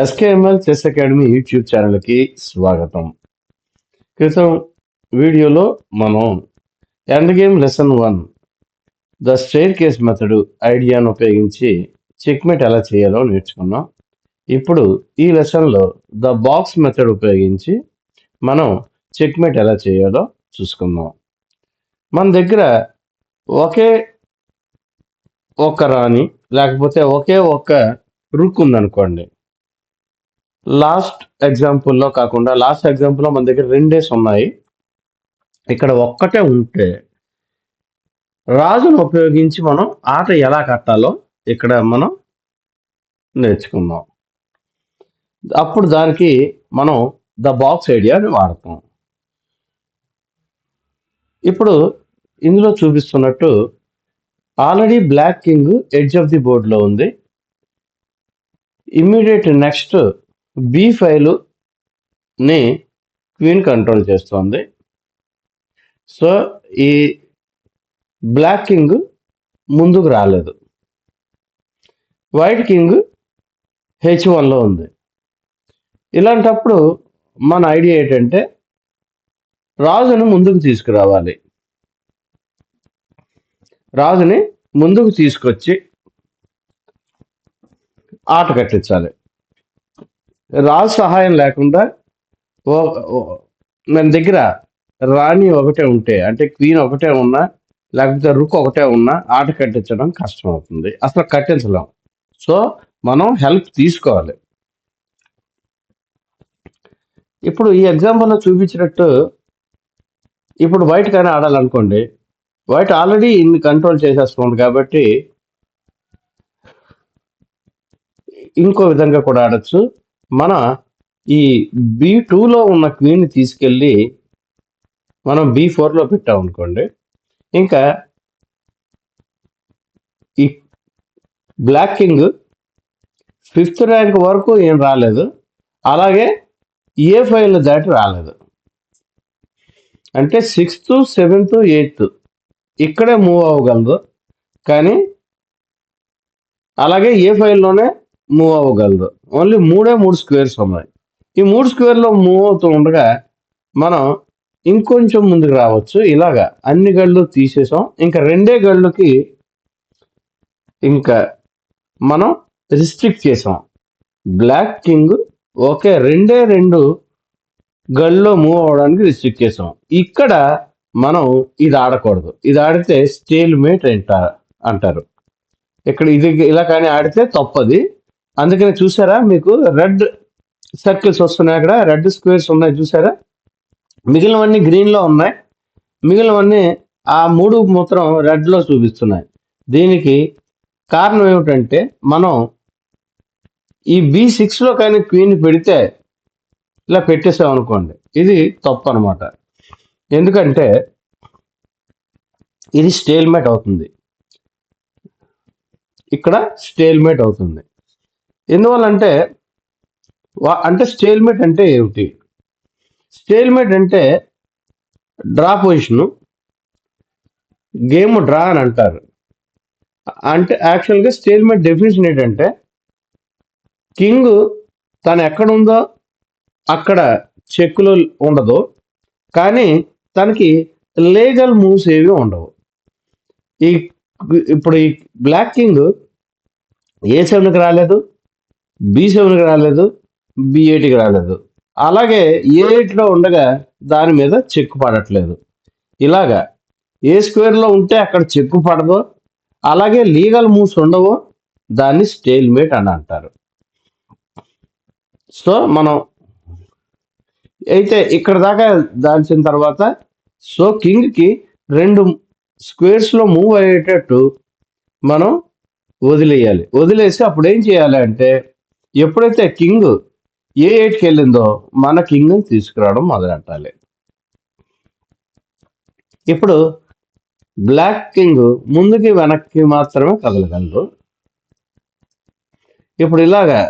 SKML chess academy YouTube ఛానల్కి స్వాగతం. క్రితం వీడియోలో మనం end game lesson one the staircase method ఐడియాను ఉపయోగించి చెక్మేట్ ఎలా చేయాలో నేర్చుకున్నాం. ఇప్పుడు ఈ లెసన్లో ద బాక్స్ మెథడ్ ఉపయోగించి మనం చెక్మేట్ ఎలా చేయాలో చూసుకుందాం. మన దగ్గర ఒకే ఒక్క రాణి లేకపోతే ఒకే ఒక్క రుక్ ఉందనుకోండి. లాస్ట్ ఎగ్జాంపుల్లో కాకుండా లాస్ట్ ఎగ్జాంపుల్లో మన దగ్గర రెండేస్ ఉన్నాయి. ఇక్కడ ఒక్కటే ఉంటే రాజును ఉపయోగించి మనం ఆట ఎలా కట్టాలో ఇక్కడ మనం నేర్చుకుందాం. అప్పుడు దానికి మనం ద బాక్స్ ఐడియాని వాడతాం. ఇప్పుడు ఇందులో చూపిస్తున్నట్టు already black king edge of the బోర్డ్లో ఉంది. ఇమ్మీడియట్ నెక్స్ట్ బి ఫైల్ని క్వీన్ కంట్రోల్ చేస్తుంది. సో ఈ బ్లాక్ కింగ్ ముందుకు రాలేదు. వైట్ కింగ్ హెచ్ వన్లో ఉంది. ఇలాంటప్పుడు మన ఐడియా ఏంటంటే రాజుని ముందుకు తీసుకురావాలి. రాజుని ముందుకు తీసుకొచ్చి ఆట కట్టించాలి. రాజు సహాయం లేకుండా ఓ- మన దగ్గర రాణి ఒకటే ఉంటే అంటే క్వీన్ ఒకటే ఉన్నా లేకపోతే రుక్ ఒకటే ఉన్నా ఆట కట్టించడం కష్టం అవుతుంది అసలు కట్టించలేం. సో మనం హెల్ప్ తీసుకోవాలి. ఇప్పుడు ఈ ఎగ్జాంపుల్లో చూపించినట్టు ఇప్పుడు వైట్ కానీ ఆడాలనుకోండి వైట్ ఆల్రెడీ ఇన్ని కంట్రోల్ చేసేస్తుంది కాబట్టి ఇంకో విధంగా కూడా ఆడొచ్చు. మన ఈ బీ టూలో ఉన్న క్వీన్ తీసుకెళ్ళి మనం బీ ఫోర్లో పెట్టాం అనుకోండి. ఇంకా ఈ బ్లాక్ కింగ్ ఫిఫ్త్ ర్యాంక్ వరకు ఏం రాలేదు. అలాగే ఏ ఫైల్ దాటి రాలేదు. అంటే సిక్స్త్ సెవెంత్ ఎయిత్ ఇక్కడే మూవ్ అవ్వగలదు. కానీ అలాగే ఏ ఫైల్లోనే మూవ్ అవ్వగలదు. ఓన్లీ మూడే మూడు స్క్వేర్స్ ఉన్నాయి. ఈ మూడు స్క్వేర్లో మూవ్ అవుతూ ఉండగా మనం ఇంకొంచెం ముందుకు రావచ్చు. ఇలాగా అన్ని గళ్ళు తీసేసాం. ఇంకా రెండే గళ్ళుకి ఇంకా మనం రిస్ట్రిక్ట్ చేసాం. బ్లాక్ కింగ్ ఓకే రెండే రెండు గళ్ళలో మూవ్ అవడానికి రిస్ట్రిక్ట్ చేసాం. ఇక్కడ మనం ఇది ఆడకూడదు. ఇది ఆడితే స్టేల్ మేట్ అంటారు. ఇక్కడ ఇది ఇలా కానీ ఆడితే తప్పది. అందుకని చూసారా మీకు రెడ్ సర్కిల్స్ వస్తున్నాయి అక్కడ రెడ్ స్క్వేర్స్ ఉన్నాయి చూసారా? మిగిలినవన్నీ గ్రీన్లో ఉన్నాయి. మిగిలినవన్నీ ఆ మూడు మూత్రం రెడ్లో చూపిస్తున్నాయి. దీనికి కారణం ఏమిటంటే మనం ఈ బి సిక్స్లో కానీ క్వీన్ పెడితే ఇలా పెట్టేసాం అనుకోండి. ఇది తప్పు అనమాట ఎందుకంటే ఇది స్టేల్మేట్ అవుతుంది. ఇక్కడ స్టేల్మేట్ అవుతుంది. ఎందువల్లంటే వా- అంటే స్టేల్మేట్ అంటే ఏమిటి? స్టేల్మేట్ అంటే డ్రా పొజిషన్ గేమ్ డ్రా అని అంటారు. అంటే యాక్చువల్గా స్టేల్మేట్ డెఫినేషన్ ఏంటంటే కింగ్ తను ఎక్కడ ఉందో అక్కడ చెక్కులు ఉండదు కానీ తనకి లీగల్ మూవ్స్ ఏవి ఉండవు. ఈ ఇప్పుడు ఈ బ్లాక్ కింగ్ ఏ సెవెన్కి రాలేదు బి సెవెన్కి రాలేదు బి ఎయిట్కి రాలేదు. అలాగే ఏ ఎయిట్లో ఉండగా దాని మీద చెక్కు పడట్లేదు. ఇలాగా ఏ స్క్వేర్లో ఉంటే అక్కడ చెక్కు పడదో అలాగే లీగల్ మూవ్స్ ఉండవో దాన్ని స్టేల్మేట్ అని అంటారు. సో మనం అయితే ఇక్కడ దాకా దాల్చిన తర్వాత సో కింగ్కి రెండు స్క్వేర్స్లో మూవ్ అయ్యేటట్టు మనం వదిలేయాలి. వదిలేసి అప్పుడు ఏం చేయాలి అంటే ఎప్పుడైతే కింగ్ ఏ ఎయిట్కి వెళ్ళిందో మన కింగ్ తీసుకురావడం మొదలెట్టాలి. ఇప్పుడు బ్లాక్ కింగ్ ముందుకి వెనక్కి మాత్రమే కదలగలరు ఇప్పుడు ఇలాగా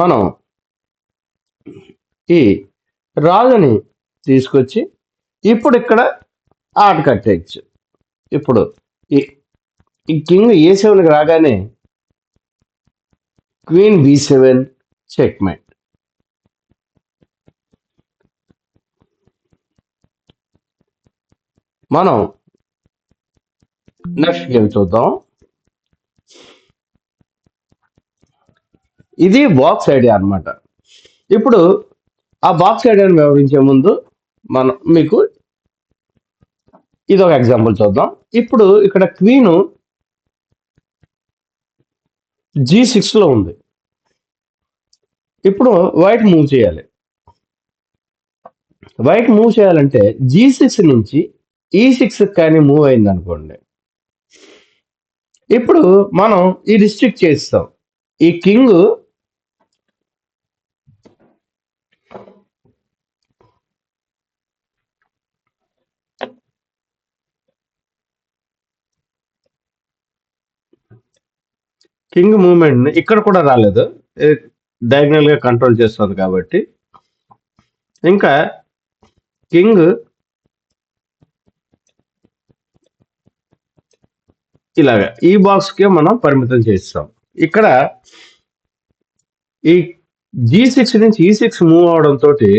మనం ఈ రాజుని తీసుకొచ్చి ఇప్పుడు ఇక్కడ ఆట కట్టేయచ్చు. ఇప్పుడు ఈ ఈ కింగ్ ఏ సెవెన్కి రాగానే క్వీన్ బి సెవెన్ చెక్మేట్ మనం నెక్స్ట్ గేమ్ చూద్దాం. ఇది బాక్స్ ఐడియా అన్నమాట. ఇప్పుడు ఆ బాక్స్ ఐడియాను వివరించే ముందు మనం మీకు ఇది ఒక ఎగ్జాంపుల్ చూద్దాం. ఇప్పుడు ఇక్కడ క్వీన్ జీ లో ఉంది. ఇప్పుడు వైట్ మూవ్ చేయాలి. వైట్ మూవ్ చేయాలంటే జీ సిక్స్ నుంచి e ఈ సిక్స్ కానీ మూవ్ అయింది అనుకోండి ఇప్పుడు మనం ఈ రిస్ట్రిక్ట్ చేస్తాం. ఈ కింగ్ కింగ్ మూవ్మెంట్ ఇక్కడ కూడా రాలేదు. డయాగ్నల్గా కంట్రోల్ చేస్తుంది కాబట్టి. ఇంకా కింగ్ ఇలాగా ఈ బాక్స్కి మనం పరిమితం చేస్తాం. ఇక్కడ ఈ జీ సిక్స్ నుంచి ఈ సిక్స్ మూవ్ అవడం తోటి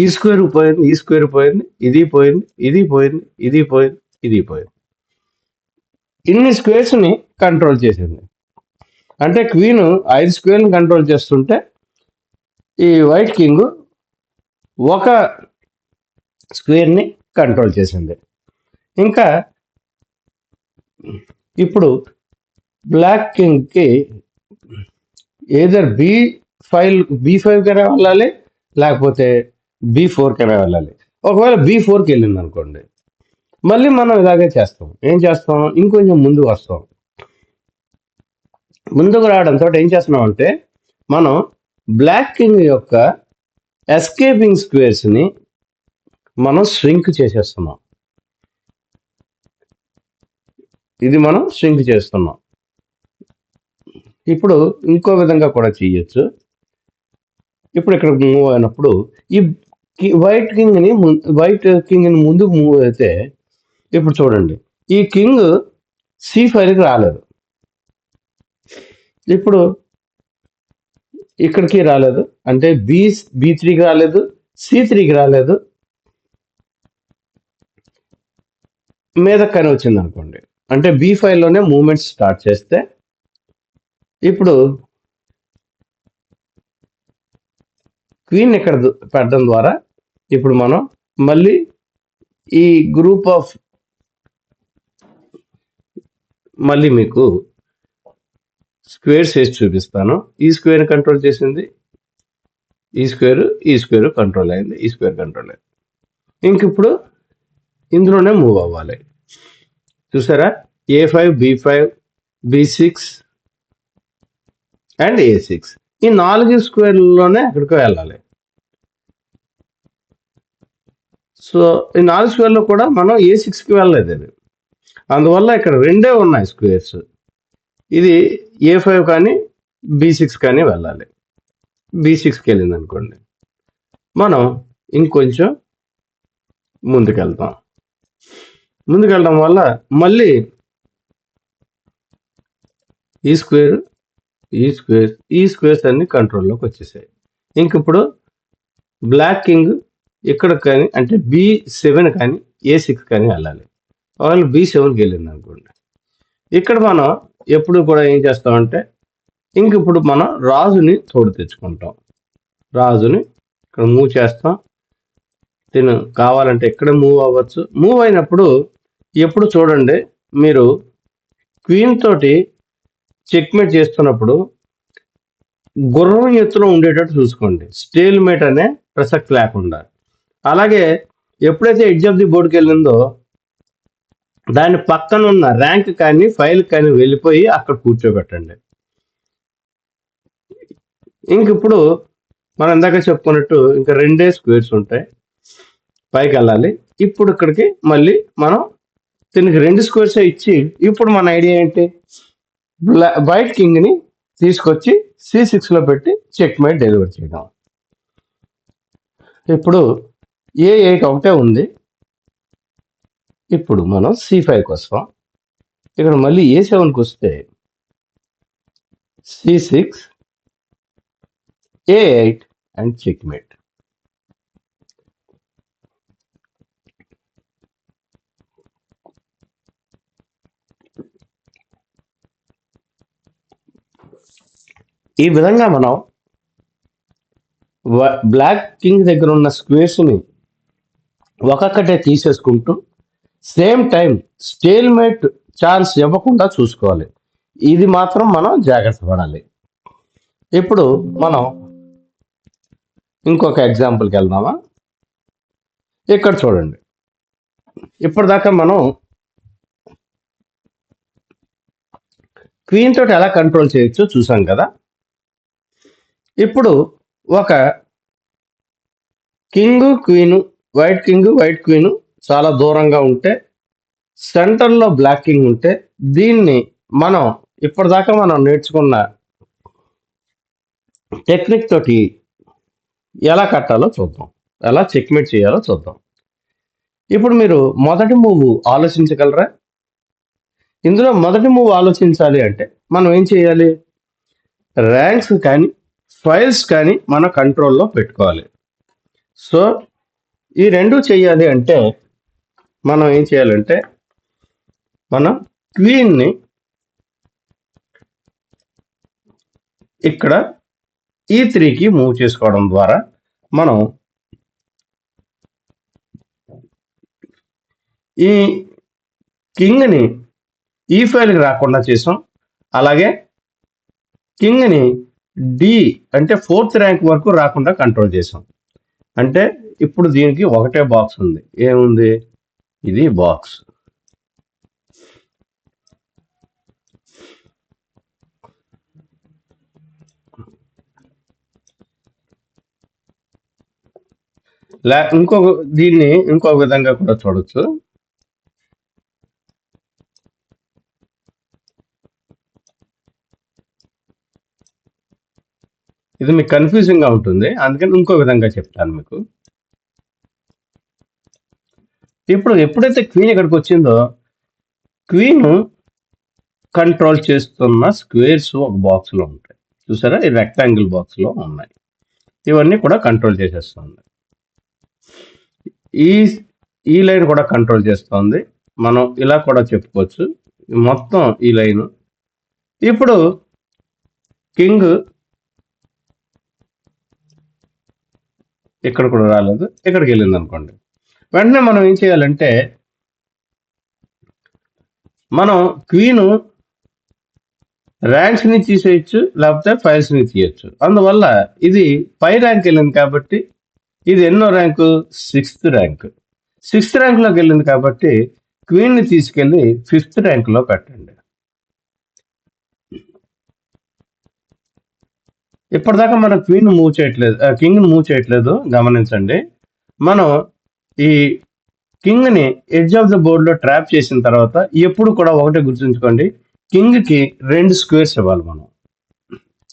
ఈ స్క్వేర్ పోయింది ఈ స్క్వేర్ పోయింది ఇది పోయింది ఇది పోయింది ఇది పోయింది ఇది పోయింది. ఇన్ని స్క్వేర్స్ని కంట్రోల్ చేసింది. అంటే క్వీన్ ఐదు స్క్వేర్ని కంట్రోల్ చేస్తుంటే ఈ వైట్ కింగ్ ఒక స్క్వేర్ని కంట్రోల్ చేసింది. ఇంకా ఇప్పుడు బ్లాక్ కింగ్కి ఏదర్ బి ఫైవ్ బి ఫైవ్కైనా వెళ్ళాలి లేకపోతే బి ఫోర్కైనా వెళ్ళాలి. ఒకవేళ బి ఫోర్కి వెళ్ళింది అనుకోండి మళ్ళీ మనం ఇలాగే చేస్తాం. ఏం చేస్తాం? ఇంకొంచెం ముందు వస్తాం. ముందుకు రావడంతో ఏం చేస్తున్నాం అంటే మనం బ్లాక్ కింగ్ యొక్క ఎస్కేపింగ్ స్క్వేర్స్ని మనం స్వింక్ చేసేస్తున్నాం. ఇది మనం స్వింక్ చేస్తున్నాం. ఇప్పుడు ఇంకో విధంగా కూడా చేయొచ్చు. ఇప్పుడు ఇక్కడ మూవ్ అయినప్పుడు ఈ వైట్ కింగ్ని వైట్ కింగ్ని ముందుకు మూవ్ అయితే ఇప్పుడు చూడండి. ఈ కింగ్ సి ఫైవ్కి రాలేదు. ఇప్పుడు ఇక్కడికి రాలేదు. అంటే బి బి త్రీకి రాలేదు సి త్రీకి రాలేదు. మీద కానీ వచ్చింది అనుకోండి. అంటే బి లోనే మూమెంట్స్ స్టార్ట్ చేస్తే ఇప్పుడు క్వీన్ ఇక్కడ పెట్టడం ద్వారా ఇప్పుడు మనం మళ్ళీ ఈ గ్రూప్ ఆఫ్ మళ్ళీ మీకు స్క్వేర్స్ వేసి చూపిస్తాను. ఈ స్క్వేర్ కంట్రోల్ చేసింది. ఈ స్క్వేర్ ఈ స్క్వేర్ కంట్రోల్ అయింది. ఈ స్క్వేర్ కంట్రోల్ అయింది. ఇంక ఇప్పుడు ఇందులోనే మూవ్ అవ్వాలి. చూసారా? A five B five B six and A six ఈ నాలుగు స్క్వేర్లలోనే అక్కడికి వెళ్ళాలి. సో ఈ నాలుగు స్క్వేర్లో కూడా మనం ఏ సిక్స్కి వెళ్ళలేదు. అది అందువల్ల ఇక్కడ రెండే ఉన్నాయి స్క్వేర్స్ ఇది ఏ ఫైవ్ కానీ బి సిక్స్ కానీ వెళ్ళాలి. బి సిక్స్కి వెళ్ళింది అనుకోండి. మనం ఇంకొంచెం ముందుకెళ్తాం. ముందుకెళ్ళడం వల్ల మళ్ళీ ఈ స్క్వేర్ ఈ స్క్వేర్ ఈ స్క్వేర్స్ అన్ని కంట్రోల్లోకి వచ్చేసాయి. ఇంక ఇప్పుడు బ్లాక్ కింగ్ ఇక్కడ కానీ అంటే బి సెవెన్ కానీ ఏ సిక్స్ కానీ వెళ్ళాలి. వాళ్ళు బి సెవెన్కి వెళ్ళింది అనుకోండి. ఇక్కడ మనం ఎప్పుడు కూడా ఏం చేస్తామంటే ఇంక ఇప్పుడు మనం రాజుని తోడు తెచ్చుకుంటాం. రాజుని ఇక్కడ మూవ్ చేస్తాం. తిను కావాలంటే ఎక్కడ మూవ్ అవ్వచ్చు? మూవ్ అయినప్పుడు ఎప్పుడు చూడండి మీరు క్వీన్ తోటి చెక్మేట్ చేస్తున్నప్పుడు గుర్రం ఎత్తులో ఉండేటట్టు చూసుకోండి. స్టేల్ మేట్ అనే ప్రసక్తి లేకుండా అలాగే ఎప్పుడైతే ఎడ్జ్ ఆఫ్ ది బోర్డుకి వెళ్ళిందో దాని పక్కన ఉన్న ర్యాంక్ కానీ ఫైల్ కానీ వెళ్ళిపోయి అక్కడ కూర్చోబెట్టండి. ఇంక ఇప్పుడు మనం ఇందాక చెప్పుకున్నట్టు ఇంకా రెండే స్క్వేర్స్ ఉంటాయి. పైకి వెళ్ళాలి. ఇప్పుడు ఇక్కడికి మళ్ళీ మనం దీనికి రెండు స్క్వేర్స్ ఇచ్చి ఇప్పుడు మన ఐడియా ఏంటి? బ్లా- వైట్ కింగ్ని తీసుకొచ్చి సి సిక్స్లో పెట్టి చెక్ మేట్ డెలివర్ చేయడం ఇప్పుడు ఏ ఎయిట్ ఒకటే ఉంది. ఇప్పుడు మనం సి ఫైవ్కి వస్తాం ఇక్కడ మళ్ళీ ఏ సెవెన్కి వస్తే C six A eight and checkmate ఈ విధంగా మనం బ్లాక్ కింగ్ దగ్గర ఉన్న స్క్వేర్స్ని ఒక్కొక్కటే తీసేసుకుంటూ సేమ్ టైం స్టేల్మేట్ ఛాన్స్ ఇవ్వకుండా చూసుకోవాలి. ఇది మాత్రం మనం జాగ్రత్త పడాలి. ఇప్పుడు మనం ఇంకొక ఎగ్జాంపుల్కి వెళ్దామా? ఇక్కడ చూడండి. ఇప్పటిదాకా మనం క్వీన్ తోటి ఎలా కంట్రోల్ చేయొచ్చో చూసాం కదా? ఇప్పుడు ఒక king queen white king white queen చాలా దూరంగా ఉంటే సెంటర్లో బ్లాకింగ్ ఉంటే దీన్ని మనం ఇప్పటిదాకా మనం నేర్చుకున్న టెక్నిక్ తోటి ఎలా కట్టాలో చూద్దాం. ఎలా చెక్మేట్ చేయాలో చూద్దాం. ఇప్పుడు మీరు మొదటి మూవ్ ఆలోచించగలరా? ఇందులో మొదటి మూవ్ ఆలోచించాలి అంటే మనం ఏం చేయాలి? ర్యాంక్స్ కానీ ఫైల్స్ కానీ మన కంట్రోల్లో పెట్టుకోవాలి. సో ఈ రెండు చేయాలి అంటే మనం ఏం చేయాలంటే మనం క్వీన్ని ఇక్కడ e ఈ త్రీకి మూవ్ చేసుకోవడం ద్వారా మనం ఈ కింగ్ని ఈ ఫైల్కి రాకుండా చేసాం. అలాగే కింగ్ని డి అంటే ఫోర్త్ ర్యాంక్ వరకు రాకుండా కంట్రోల్ చేసాం. అంటే ఇప్పుడు దీనికి ఒకటే బాక్స్ ఉంది. ఏముంది? ఇది బాక్స్ లే ఇంకొక దీన్ని ఇంకొక విధంగా కూడా చూడొచ్చు. ఇది మీకు కన్ఫ్యూజింగ్గా ఉంటుంది. అందుకని ఇంకో విధంగా చెప్తాను మీకు. ఇప్పుడు ఎప్పుడైతే క్వీన్ ఇక్కడికి వచ్చిందో క్వీన్ కంట్రోల్ చేస్తున్న స్క్వేర్స్ ఒక బాక్స్లో ఉంటాయి. చూసారా? ఈ రెక్టాంగిల్ బాక్స్లో ఉన్నాయి. ఇవన్నీ కూడా కంట్రోల్ చేసేస్తుంది. ఈ ఈ లైన్ కూడా కంట్రోల్ చేస్తుంది. మనం ఇలా కూడా చెప్పుకోవచ్చు. మొత్తం ఈ లైన్ ఇప్పుడు కింగ్ ఇక్కడ కూడా రాలేదు. ఇక్కడికి వెళ్ళింది అనుకోండి వెంటనే మనం ఏం చేయాలంటే మనం క్వీన్ ర్యాంక్స్ని తీసేయచ్చు లేకపోతే ఫైల్స్ని తీయచ్చు. అందువల్ల ఇది పై ర్యాంక్ వెళ్ళింది కాబట్టి ఇది ఎన్నో ర్యాంకు సిక్స్త్ ర్యాంక్ సిక్స్త్ ర్యాంక్లోకి వెళ్ళింది కాబట్టి క్వీన్ని తీసుకెళ్ళి ఫిఫ్త్ ర్యాంక్లో పెట్టండి. ఇప్పటిదాకా మనం క్వీన్ మూవ్ చేయట్లేదు కింగ్ని మూవ్ చేయట్లేదు గమనించండి. మనం ఈ కింగ్ని ఎడ్జ్ ఆఫ్ ద బోర్డ్లో ట్రాప్ చేసిన తర్వాత ఎప్పుడు కూడా ఒకటే గుర్తుంచుకోండి కింగ్కి రెండు స్క్వేర్స్ ఇవ్వాలి మనం.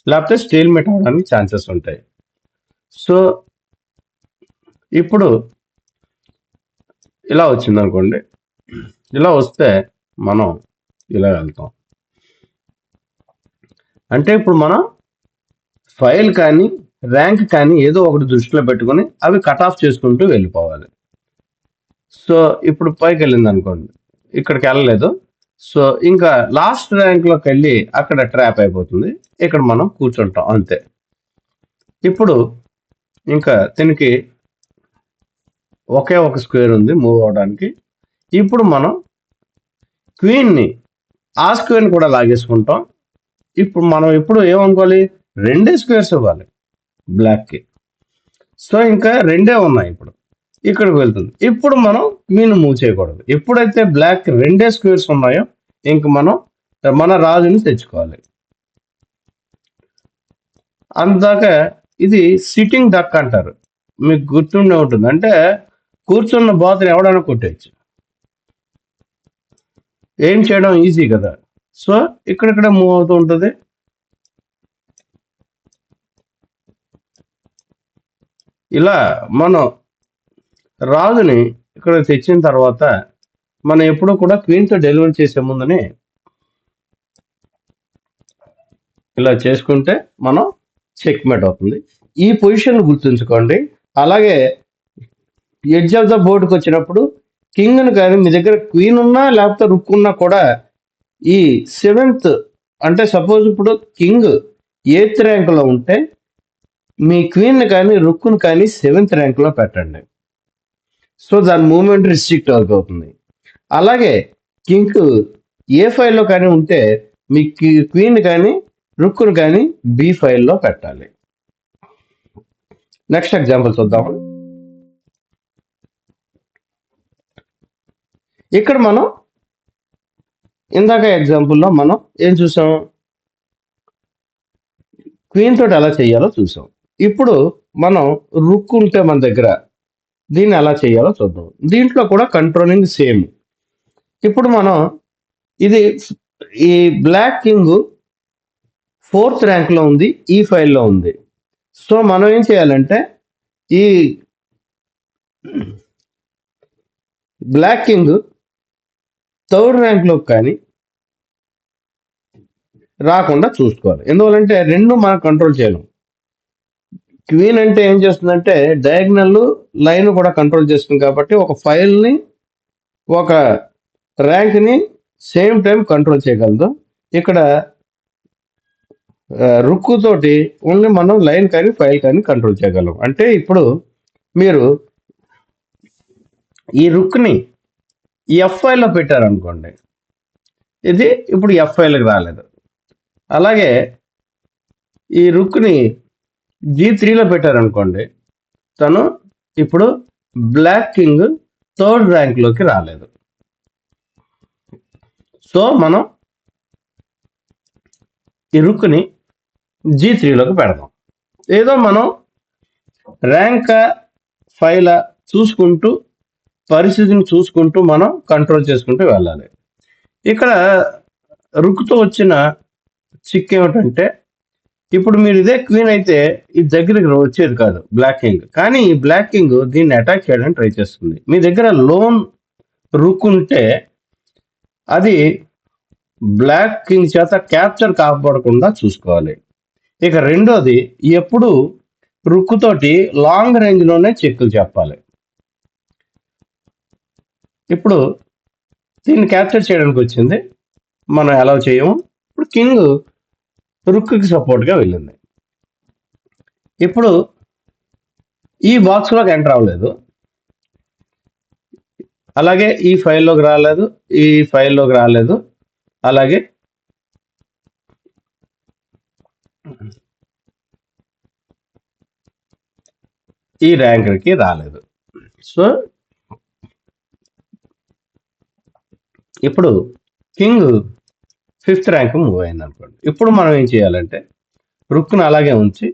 లేకపోతే స్టేల్మేట్ అవడానికి ఛాన్సెస్ ఉంటాయి. సో ఇప్పుడు ఇలా వచ్చింది అనుకోండి ఇలా వస్తే మనం ఇలా వెళ్తాం. అంటే ఇప్పుడు మనం ఫైల్ కానీ ర్యాంక్ కానీ ఏదో ఒకటి దృష్టిలో పెట్టుకొని అవి కట్ ఆఫ్ చేసుకుంటూ వెళ్ళిపోవాలి. సో ఇప్పుడు పైకి వెళ్ళింది అనుకోండి ఇక్కడికి వెళ్ళలేదు సో ఇంకా లాస్ట్ ర్యాంక్లోకి వెళ్ళి అక్కడ ట్రాప్ అయిపోతుంది. ఇక్కడ మనం కూర్చుంటాం అంతే. ఇప్పుడు ఇంకా దీనికి ఒకే ఒక స్క్వేర్ ఉంది మూవ్ అవడానికి ఇప్పుడు మనం క్వీన్ని ఆ స్క్వేర్ని కూడా లాగేసుకుంటాం. ఇప్పుడు మనం ఇప్పుడు ఏమనుకోవాలి? రెండే స్క్వేర్స్ ఇవ్వాలి బ్లాక్కి. సో ఇంకా రెండే ఉన్నాయి ఇప్పుడు. ఇక్కడికి వెళ్తుంది. ఇప్పుడు మనం మీను మూవ్ చేయకూడదు. ఎప్పుడైతే బ్లాక్ రెండే స్క్వేర్స్ ఉన్నాయో ఇంక మనం మన రాజుని తెచ్చుకోవాలి. అందాక ఇది సిట్టింగ్ డక్ అంటారు. మీకు గుర్తుండే ఉంటుంది. అంటే కూర్చున్న బాతుని ఎవడైనా కొట్టేయచ్చు. ఏం చేయడం ఈజీ కదా. సో ఇక్కడిక్కడ మూవ్ అవుతూ ఉంటుంది. ఇలా మనం రాజుని ఇక్కడ తెచ్చిన తర్వాత మనం ఎప్పుడు కూడా క్వీన్తో డెలివరీ చేసే ముందునే ఇలా చేసుకుంటే మనం చెక్మేట్ అవుతుంది. ఈ పొజిషన్ గుర్తుంచుకోండి. అలాగే ఎడ్జ్ ఆఫ్ ద బోర్డుకి వచ్చినప్పుడు కింగ్ను కానీ మీ దగ్గర క్వీన్ ఉన్నా లేకపోతే రుక్ ఉన్నా కూడా ఈ సెవెంత్ అంటే సపోజ్ ఇప్పుడు కింగ్ ఎయిత్ ర్యాంకులో ఉంటే మీ క్వీన్ కానీ రుక్ను కానీ సెవెంత్ ర్యాంకులో పెట్టండి. సో దాని మూమెంట్ రిస్ట్రిక్ట్ అవుతుంది. అలాగే కింగ్ ఏ ఫైల్లో కానీ ఉంటే మీ క్వీన్ కానీ రుక్కును కానీ బి ఫైల్లో పెట్టాలి. నెక్స్ట్ ఎగ్జాంపుల్ చూద్దాం. ఇక్కడ మనం ఇందాక ఎగ్జాంపుల్లో మనం ఏం చూసాం? క్వీన్ తోటి ఎలా చేయాలో చూసాం. ఇప్పుడు మనం రుక్కు ఉంటే మన దగ్గర దీన్ని ఎలా చేయాలో చూద్దాం. దీంట్లో కూడా కంట్రోలింగ్ సేమ్ ఇప్పుడు మనం ఇది ఈ బ్లాక్ కింగ్ ఫోర్త్ ర్యాంక్లో ఉంది ఈ ఫైల్లో ఉంది. సో మనం ఏం చేయాలంటే ఈ బ్లాక్ కింగ్ థర్డ్ ర్యాంక్లో కానీ రాకుండా చూసుకోవాలి. ఎందువల్లంటే రెండు మనం కంట్రోల్ చేయలేం. క్వీన్ అంటే ఏం చేస్తుందంటే డయాగ్నల్ లైన్ కూడా కంట్రోల్ చేస్తుంది కాబట్టి ఒక ఫైల్ని ఒక ర్యాంక్ని సేమ్ టైం కంట్రోల్ చేయగలదు ఇక్కడ రుక్కుతోటి ఓన్లీ మనం లైన్ కానీ ఫైల్ కానీ కంట్రోల్ చేయగలం. అంటే ఇప్పుడు మీరు ఈ రుక్ని ఎఫ్ఐలో పెట్టారనుకోండి ఇది ఇప్పుడు ఎఫ్ఐలకు రాలేదు. అలాగే ఈ రుక్ని జీ త్రీలో పెట్టారనుకోండి తను ఇప్పుడు బ్లాక్ కింగ్ థర్డ్ ర్యాంక్లోకి రాలేదు. సో మనం ఈ రుక్ని జీ త్రీలోకి పెడదాం. ఏదో మనం ర్యాంక్ ఫైల్ చూసుకుంటూ పరిస్థితిని చూసుకుంటూ మనం కంట్రోల్ చేసుకుంటూ వెళ్ళాలి. ఇక్కడ రుక్తో వచ్చిన చిక్ ఏమిటంటే ఇప్పుడు మీరు ఇదే క్వీన్ అయితే ఈ దగ్గరికి వచ్చేది కాదు బ్లాక్ కింగ్ కానీ ఈ బ్లాక్ కింగ్ దీన్ని అటాక్ చేయడానికి ట్రై చేస్తుంది. మీ దగ్గర లోన్ రుక్ ఉంటే అది బ్లాక్ కింగ్ చేత క్యాప్చర్ కాపాడకుండా చూసుకోవాలి. ఇక రెండోది ఎప్పుడు రుక్కుతోటి లాంగ్ రేంజ్లోనే చెక్కులు చెప్పాలి. ఇప్పుడు దీన్ని క్యాప్చర్ చేయడానికి వచ్చింది. మనం అలౌ చేయము. ఇప్పుడు కింగ్ రుక్కి సపోర్ట్గా వెళ్ళింది. ఇప్పుడు ఈ బాక్స్లోకి ఎంటర్ అవ్వలేదు. అలాగే ఈ ఫైల్లోకి రాలేదు ఈ ఫైల్లోకి రాలేదు అలాగే ఈ ర్యాంక్కి రాలేదు. సో ఇప్పుడు కింగ్ ఫిఫ్త్ ర్యాంక్ మూవ్ అయింది అనుకోండి ఇప్పుడు మనం ఏం చేయాలంటే రుక్ను అలాగే ఉంచి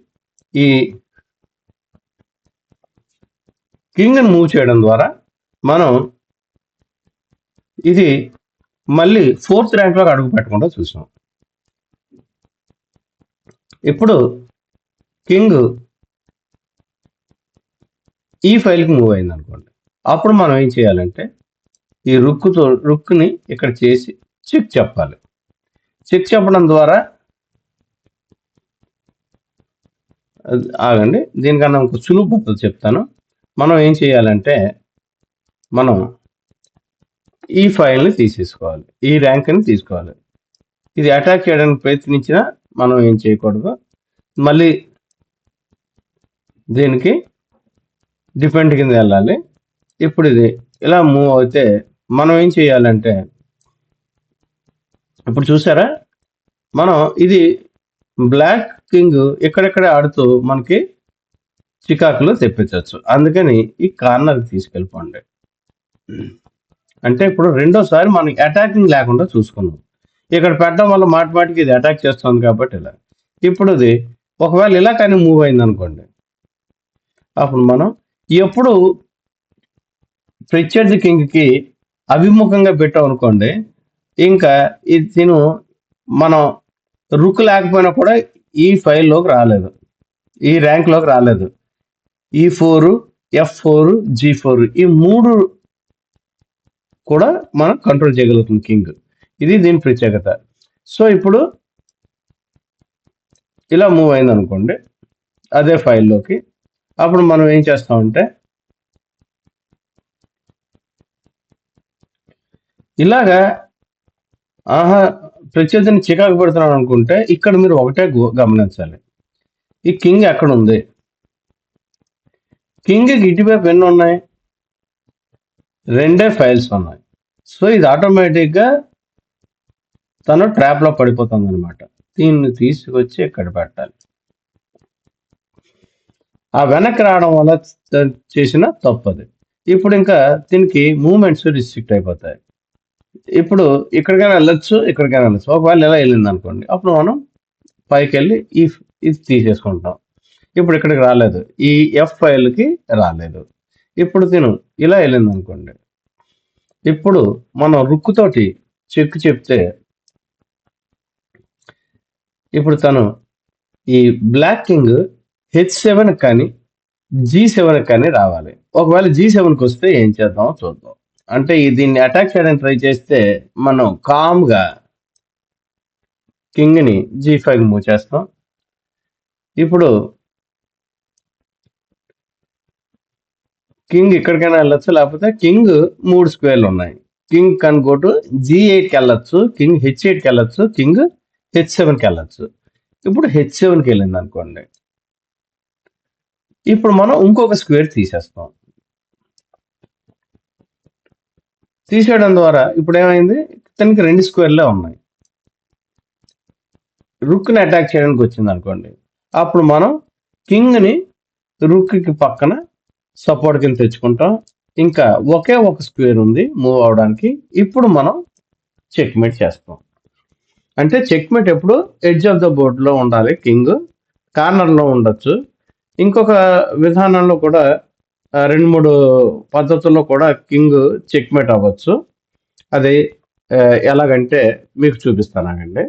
ఈ కింగ్ని మూవ్ చేయడం ద్వారా మనం ఇది మళ్ళీ ఫోర్త్ ర్యాంక్లోకి అడుగు పెట్టకుండా చూసాం. ఇప్పుడు కింగ్ ఈ ఫైల్కి మూవ్ అయింది అనుకోండి అప్పుడు మనం ఏం చేయాలంటే ఈ రుక్కుతో రుక్ని ఇక్కడ చేసి చెక్ చెప్పాలి. చెక్ చెప్పడం ద్వారా ఆగండి. దీనికన్నా ఒక సులువు పద్ధతి చెప్తాను. మనం ఏం చేయాలంటే మనం ఈ ఫైల్ని తీసేసుకోవాలి. ఈ ర్యాంక్ని తీసుకోవాలి. ఇది అటాక్ చేయడానికి ప్రయత్నించినా మనం ఏం చేయకూడదు. మళ్ళీ దీనికి డిఫెండ్ కింద వెళ్ళాలి. ఇప్పుడు ఇది ఇలా మూవ్ అయితే మనం ఏం చేయాలంటే ఇప్పుడు చూసారా? మనం ఇది బ్లాక్ కింగ్ ఎక్కడెక్కడే ఆడుతూ మనకి చికాకులో తెప్పించవచ్చు. అందుకని ఈ కార్నర్ తీసుకెళ్ళిపోండి. అంటే ఇప్పుడు రెండోసారి మనకి అటాకింగ్ లేకుండా చూసుకున్నాం. ఇక్కడ పెట్టడం వల్ల మాటి మాటికి ఇది అటాక్ చేస్తుంది కాబట్టి ఇలా. ఇప్పుడు ఇది ఒకవేళ ఇలా కానీ మూవ్ అయింది అనుకోండి అప్పుడు మనం ఎప్పుడు ప్రత్యర్థి కింగ్కి అభిముఖంగా పెట్టాం అనుకోండి ఇంకా ఇది తిను మనం రుక్ లేకపోయినా కూడా ఈ ఫైల్లోకి రాలేదు. ఈ ర్యాంక్లోకి రాలేదు. E four F four G four ఈ మూడు కూడా మనం కంట్రోల్ చేయగలుగుతుంది కింగ్. ఇది దీని ప్రత్యేకత. సో ఇప్పుడు ఇలా మూవ్ అయింది అనుకోండి అదే ఫైల్లోకి. అప్పుడు మనం ఏం చేస్తామంటే ఇలాగా ఆహా ప్రత్యర్థిని చికాకు పెడుతున్నాను అనుకుంటే ఇక్కడ మీరు ఒకటే గమనించాలి. ఈ కింగ్ ఎక్కడ ఉంది కింగ్ ఇటువైపు ఎన్ని ఉన్నాయి? రెండే ఫైల్స్ ఉన్నాయి. సో ఇది ఆటోమేటిక్గా తను ట్రాప్లో పడిపోతుంది అనమాట దీన్ని తీసుకొచ్చి ఇక్కడ పెట్టాలి. ఆ వెనక్కి రావడం వల్ల చేసిన తప్పది. ఇప్పుడు ఇంకా దీనికి మూమెంట్స్ రిస్ట్రిక్ట్ అయిపోతాయి. ఇప్పుడు ఇక్కడికైనా వెళ్ళొచ్చు ఇక్కడికైనా వెళ్ళచ్చు. ఒకవేళ ఇలా వెళ్ళింది అనుకోండి అప్పుడు మనం పైకి వెళ్ళి ఈ ఇది తీసేసుకుంటాం. ఇప్పుడు ఇక్కడికి రాలేదు. ఈ ఎఫ్ ఫైల్కి రాలేదు. ఇప్పుడు తిను ఇలా వెళ్ళింది అనుకోండి. ఇప్పుడు మనం రుక్కుతోటి చెక్ చెప్తే ఇప్పుడు తను ఈ బ్లాక్ కింగ్ హెచ్ సెవెన్ కానీ జీ సెవెన్ కానీ రావాలి. ఒకవేళ జీ సెవెన్కి వస్తే ఏం చేద్దామో చూద్దాం. అంటే దీన్ని అటాక్ చేయడానికి ట్రై చేస్తే మనం కామ్గా కింగ్ని జీ ఫైవ్ మూవ్ చేస్తాం. ఇప్పుడు కింగ్ ఎక్కడికైనా వెళ్ళొచ్చు లేకపోతే కింగ్ మూడు స్క్వేర్లు ఉన్నాయి. కింగ్ కనుకోటు జీ ఎయిట్కి వెళ్ళొచ్చు కింగ్ హెచ్ ఎయిట్కి వెళ్ళొచ్చు కింగ్ హెచ్ సెవెన్కి వెళ్ళొచ్చు. ఇప్పుడు హెచ్ సెవెన్కి వెళ్ళింది అనుకోండి ఇప్పుడు మనం ఇంకొక స్క్వేర్ తీసేస్తాం. తీసేయడం ద్వారా ఇప్పుడు ఏమైంది తనకి రెండు స్క్వేర్లే ఉన్నాయి. రుక్ని అటాక్ చేయడానికి వచ్చింది అనుకోండి అప్పుడు మనం కింగ్ని రుక్కి పక్కన సపోర్ట్ కింద తెచ్చుకుంటాం. ఇంకా ఒకే ఒక స్క్వేర్ ఉంది మూవ్ అవడానికి. ఇప్పుడు మనం చెక్మేట్ చేస్తాం. అంటే చెక్మేట్ ఎప్పుడు ఎడ్జ్ ఆఫ్ ద బోర్డ్లో ఉండాలి కింగ్. కార్నర్లో ఉండొచ్చు. ఇంకొక విధానంలో కూడా రెండు మూడు పద్ధతుల్లో కూడా కింగ్ చెక్మేట్ అవ్వచ్చు. అది ఎలాగంటే మీకు చూపిస్తానండి.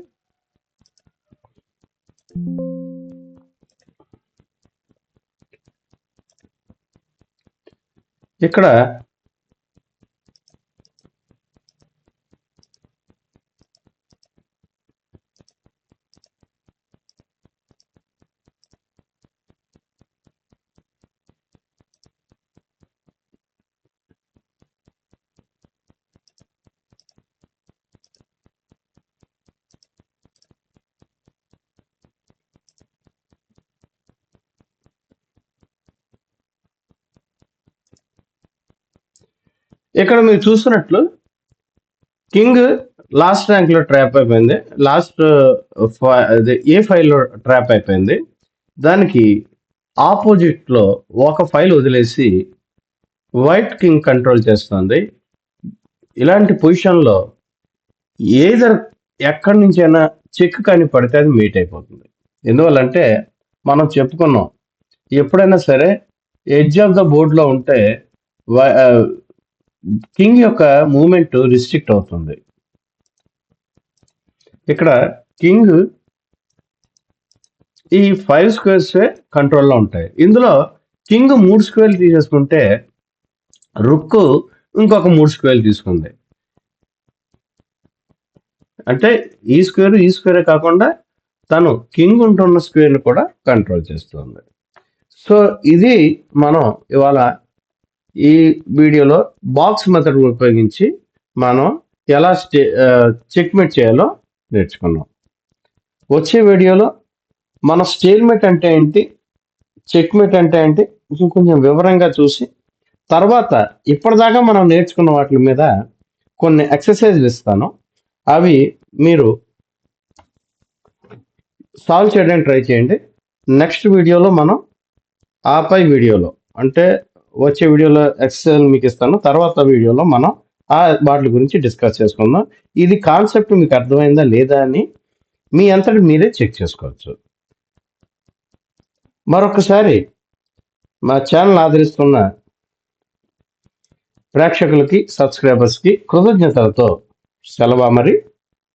ఇక్కడ ఇక్కడ మీరు చూస్తున్నట్లు కింగ్ లాస్ట్ ర్యాంక్లో ట్రాప్ అయిపోయింది. లాస్ట్ ఏ ఫైల్లో ట్రాప్ అయిపోయింది? దానికి ఆపోజిట్లో ఒక ఫైల్ వదిలేసి వైట్ కింగ్ కంట్రోల్ చేస్తుంది. ఇలాంటి పొజిషన్లో ఏదర్ ఎక్కడి నుంచైనా చెక్ కానీ పడితే అది మీట్ అయిపోతుంది. ఎందువల్లంటే మనం చెప్పుకున్నాం ఎప్పుడైనా సరే ఎడ్జ్ ఆఫ్ ద బోర్డ్లో ఉంటే కింగ్ యొక్క మూమెంట్ రిస్ట్రిక్ట్ అవుతుంది. ఇక్కడ కింగ్ ఈ ఫైవ్ స్క్వేర్స్ కంట్రోల్లో ఉంటాయి. ఇందులో కింగ్ మూడు స్క్వేర్లు తీసేసుకుంటే రుక్కు ఇంకొక మూడు స్క్వేర్లు తీసుకుంది. అంటే ఈ స్క్వేర్ ఈ స్క్వేరే కాకుండా తను కింగ్ ఉంటున్న స్క్వేర్ని కూడా కంట్రోల్ చేస్తుంది. సో ఇది మనం ఇవాళ ఈ వీడియోలో బాక్స్ మెథడ్ ఉపయోగించి మనం ఎలా స్టే చెక్మేట్ చేయాలో నేర్చుకున్నాం. వచ్చే వీడియోలో మన స్టేల్మేట్ అంటే ఏంటి చెక్మేట్ అంటే ఏంటి కొంచెం వివరంగా చూసి తర్వాత ఇప్పటిదాకా మనం నేర్చుకున్న వాటి మీద కొన్ని ఎక్సర్సైజ్లు ఇస్తాను. అవి మీరు సాల్వ్ చేయడానికి ట్రై చేయండి. నెక్స్ట్ వీడియోలో మనం ఆపై వీడియోలో అంటే వచ్చే వీడియోలో ఎక్సర్సైజ్ మీకు ఇస్తాను. తర్వాత వీడియోలో మనం ఆ వాటి గురించి డిస్కస్ చేసుకుందాం. ఇది కాన్సెప్ట్ మీకు అర్థమైందా లేదా అని మీ అంతటి మీరే చెక్ చేసుకోవచ్చు. మరొకసారి మా ఛానల్ ఆదరిస్తున్న ప్రేక్షకులకి సబ్స్క్రైబర్స్కి కృతజ్ఞతలతో సెలవు మరి